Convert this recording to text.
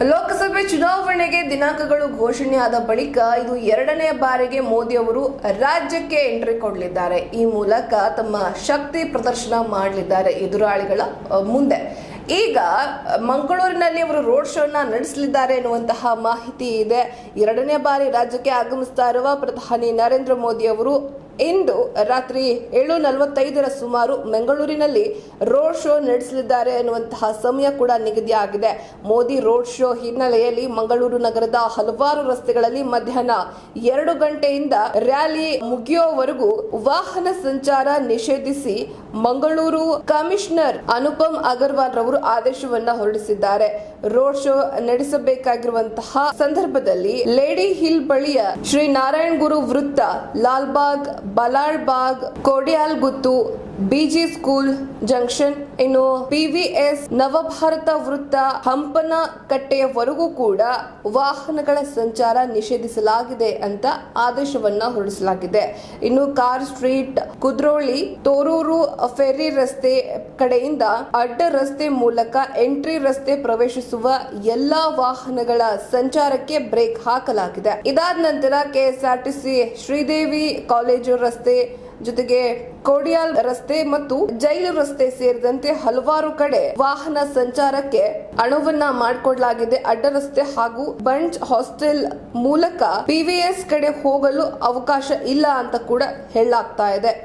ಲೋಕಸಭೆ ಚುನಾವಣೆಗೆ ದಿನಾಂಕಗಳು ಘೋಷಣೆಯಾದ ಬಳಿಕ ಇದು ಎರಡನೇ ಬಾರಿಗೆ ಮೋದಿ ಅವರು ರಾಜ್ಯಕ್ಕೆ ಎಂಟ್ರಿ ಕೊಡಲಿದ್ದಾರೆ. ಈ ಮೂಲಕ ತಮ್ಮ ಶಕ್ತಿ ಪ್ರದರ್ಶನ ಮಾಡಲಿದ್ದಾರೆ ಎದುರಾಳಿಗಳ ಮುಂದೆ. ಈಗ ಮಂಗಳೂರಿನಲ್ಲಿ ಅವರು ರೋಡ್ ಶೋನ ನಡೆಸಲಿದ್ದಾರೆ ಎನ್ನುವಂತಹ ಮಾಹಿತಿ ಇದೆ. ಎರಡನೇ ಬಾರಿ ರಾಜ್ಯಕ್ಕೆ ಆಗಮಿಸ್ತಾ ಇರುವ ಪ್ರಧಾನಿ ನರೇಂದ್ರ ಮೋದಿ ಅವರು ಇಂದು ರಾತ್ರಿ ಏಳು ನಲವತ್ತೈದರ ಸುಮಾರು ಬೆಂಗಳೂರಿನಲ್ಲಿ ರೋಡ್ ಶೋ ನಡೆಸಲಿದ್ದಾರೆ ಎನ್ನುವಂತಹ ಸಮಯ ಕೂಡ ನಿಗದಿಯಾಗಿದೆ ಮೋದಿ ರೋಡ್ ಶೋ ಹಿನ್ನೆಲೆಯಲ್ಲಿ ಮಂಗಳೂರು ನಗರದ ಹಲವಾರು ರಸ್ತೆಗಳಲ್ಲಿ ಮಧ್ಯಾಹ್ನ ಎರಡು ಗಂಟೆಯಿಂದ ರ್ಯಾಲಿ ಮುಗಿಯುವವರೆಗೂ ವಾಹನ ಸಂಚಾರ ನಿಷೇಧಿಸಿ ಮಂಗಳೂರು ಕಮಿಷನರ್ ಅನುಪಮ್ ಅಗರ್ವಾಲ್ ರವರು ಆದೇಶವನ್ನ ಹೊರಡಿಸಿದ್ದಾರೆ. ರೋಡ್ ಶೋ ನಡೆಸಬೇಕಾಗಿರುವಂತಹ ಸಂದರ್ಭದಲ್ಲಿ ಲೇಡಿ ಹಿಲ್ ಬಳಿಯ ಶ್ರೀ ನಾರಾಯಣ್ ಗುರು ವೃತ್ತ Lalbagh ಬಲಾಳ್ ಬಾಗ್ ಕೋಡಿಯಾಲ್ ಗುತ್ತು BG school junction ಇನ್ನು ಪಿವಿಎಸ್ ನವಭಾರತ ವೃತ್ತ ಹಂಪನ ಕಟ್ಟೆಯವರೆಗೂ ಕೂಡ ವಾಹನಗಳ ಸಂಚಾರ ನಿಷೇಧಿಸಲಾಗಿದೆ ಅಂತ ಆದೇಶವನ್ನ ಹೊರಡಿಸಲಾಗಿದೆ. ಇನ್ನು ಕಾರ್ ಸ್ಟ್ರೀಟ್ ಕುದ್ರೋಳಿ ತೋರೂರು ಫೆರಿ ರಸ್ತೆ ಕಡೆಯಿಂದ ಅಡ್ಡ ರಸ್ತೆ ಮೂಲಕ ಎಂಟ್ರಿ ರಸ್ತೆ ಪ್ರವೇಶಿಸುವ ಎಲ್ಲಾ ವಾಹನಗಳ ಸಂಚಾರಕ್ಕೆ ಬ್ರೇಕ್ ಹಾಕಲಾಗಿದೆ. ಇದಾದ ನಂತರ ಕೆಎಸ್ಆರ್ಟಿಸಿ ಶ್ರೀದೇವಿ ಕಾಲೇಜು ರಸ್ತೆ ಜೊತೆಗೆ ಕೋಡಿಯಾಲ್ ರಸ್ತೆ ಮತ್ತು ಜೈಲು ರಸ್ತೆ ಸೇರಿದಂತೆ ಹಲವಾರು ಕಡೆ ವಾಹನ ಸಂಚಾರಕ್ಕೆ ಅಣುವನ್ನ ಮಾಡಿಕೊಡ್ಲಾಗಿದೆ. ಅಡ್ಡ ರಸ್ತೆ ಹಾಗೂ ಬಂಚ್ ಹಾಸ್ಟೆಲ್ ಮೂಲಕ ಪಿವಿಎಸ್ ಕಡೆ ಹೋಗಲು ಅವಕಾಶ ಇಲ್ಲ ಅಂತ ಕೂಡ ಹೇಳಲಾಗ್ತಾ ಇದೆ.